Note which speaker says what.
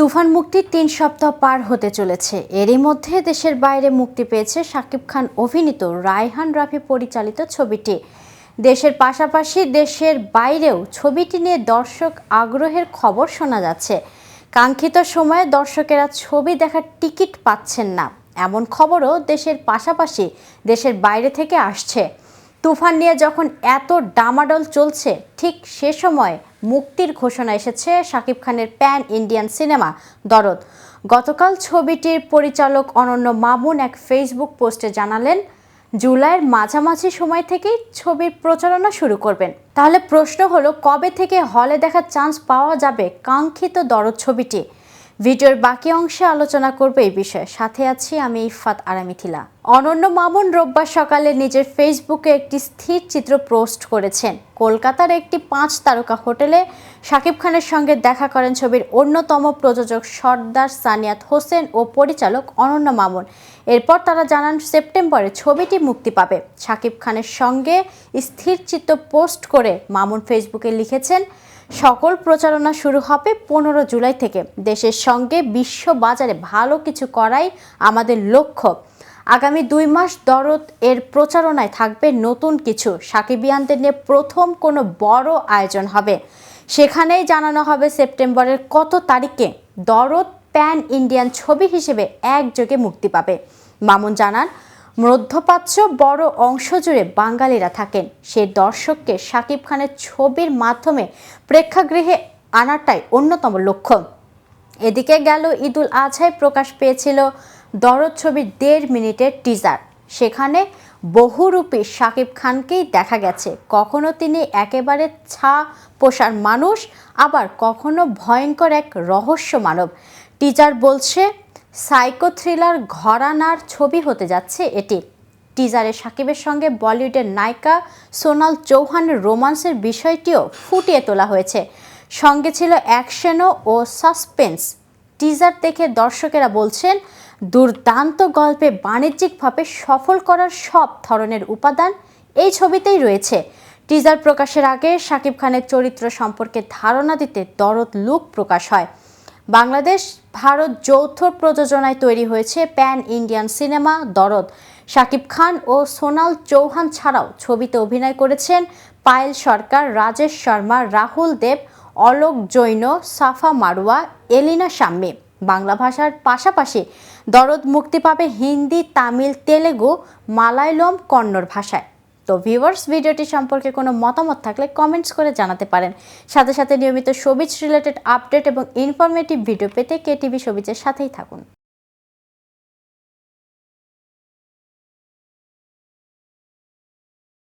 Speaker 1: তুফান মুক্তির তিন সপ্তাহ পার হতে চলেছে। এরই মধ্যে দেশের বাইরে মুক্তি পেয়েছে শাকিব খান অভিনীত রায়হান রাফি পরিচালিত ছবিটি। দেশের পাশাপাশি দেশের বাইরেও ছবিটি নিয়ে দর্শক আগ্রহের খবর শোনা যাচ্ছে। কাঙ্ক্ষিত সময়ে দর্শকেরা ছবি দেখার টিকিট পাচ্ছেন না। এমন খবরও দেশের পাশাপাশি দেশের বাইরে থেকে আসছে। তুফান নিয়ে যখন এত ডামাডোল চলছে, ঠিক সে সময় মুক্তির ঘোষণা এসেছে শাকিব খানের প্যান ইন্ডিয়ান সিনেমা দরদ। গতকাল ছবিটির পরিচালক অনন্য মামুন এক ফেসবুক পোস্টে জানালেন, জুলাইয়ের মাঝামাঝি সময় থেকেই ছবির প্রচারণা শুরু করবেন। তাহলে প্রশ্ন হলো, কবে থেকে হলে দেখার চান্স পাওয়া যাবে কাঙ্ক্ষিত দরদ ছবিটি? ভিডিওর বাকি অংশে আলোচনা করবে এই বিষয়ে। সাথে আছি আমি ইফাত আরামিথিলা। অনন্য মামুন রোববার সকালে নিজের ফেসবুকে একটি স্থির চিত্র পোস্ট করেছেন। কলকাতার একটি পাঁচ তারকা হোটেলে শাকিব খানের সঙ্গে দেখা করেন ছবির অন্যতম প্রযোজক সর্দার সানিয়াত হোসেন ও পরিচালক অনন্য মামুন। এরপর তারা জানান, সেপ্টেম্বরে ছবিটি মুক্তি পাবে। শাকিব খানের সঙ্গে স্থির চিত্র পোস্ট করে মামুন ফেসবুকে লিখেছেন, সকল প্রচারণা শুরু হবে পনেরো জুলাই থেকে। দেশের সঙ্গে বিশ্ব বাজারে ভালো কিছু করাই আমাদের লক্ষ্য। আগামী দুই মাস দরদ এর প্রচারণায় থাকবে নতুন কিছু। সাকিবিয়ানদের নিয়ে প্রথম কোনো বড় আয়োজন হবে। সেখানেই জানানো হবে সেপ্টেম্বরের কত তারিখে দরদ প্যান ইন্ডিয়ান ছবি হিসেবে একযোগে মুক্তি পাবে। মামুন জানান, মধ্যপ্রাচ্য বড় অংশ জুড়ে বাঙালিরা থাকেন। সেই দর্শককে শাকিব খানের ছবির মাধ্যমে প্রেক্ষাগৃহে আনাটাই অন্যতম লক্ষ্য। এদিকে গেল ঈদুল আজহায় প্রকাশ পেয়েছিল দরদ ছবির দেড় মিনিটের টিজার সেখানে বহুরূপী শাকিব খানকেই দেখা গেছে। কখনো তিনি একেবারে ছা পোষার মানুষ, আবার কখনো ভয়ঙ্কর এক রহস্য মানব। টিজার বলছে সাইকো থ্রিলার ঘরানার ছবি হতে যাচ্ছে এটি। টিজারে সাকিবের সঙ্গে বলিউডের নায়িকা সোনাল চৌহানের রোমান্সের বিষয়টিও ফুটিয়ে তোলা হয়েছে। সঙ্গে ছিল অ্যাকশনও ও সাসপেন্স। টিজার দেখে দর্শকেরা বলছেন, দুর্দান্ত গল্পে বাণিজ্যিকভাবে সফল করার সব ধরনের উপাদান এই ছবিতেই রয়েছে। টিজার প্রকাশের আগে শাকিব খানের চরিত্র সম্পর্কে ধারণা দিতে দরদ লুক প্রকাশ হয়। বাংলাদেশ, ভারত যৌথ প্রযোজনায় তৈরি হয়েছে প্যান ইন্ডিয়ান সিনেমা দরদ। শাকিব খান ও সোনাল চৌহান ছাড়াও ছবিতে অভিনয় করেছেন পায়েল সরকার, রাজেশ শর্মা, রাহুল দেব অলোক জৈন, সাফা মারুয়া, এলিনা সাম্মে বাংলা ভাষার পাশাপাশি দরদ মুক্তি পাবে হিন্দি, তামিল, তেলেগু, মালায়ালম, কন্নড় ভাষায়। তো ভিউয়ার্স ভিডিওটি সম্পর্কে কোনো মতামত থাকলে কমেন্টস করে জানাতে পারেন। সাথে সাথে নিয়মিত সবিজ রিলেটেড আপডেট এবং ইনফরমেটিভ ভিডিও পেতে কেটিভি সবিজের সাথেই থাকুন।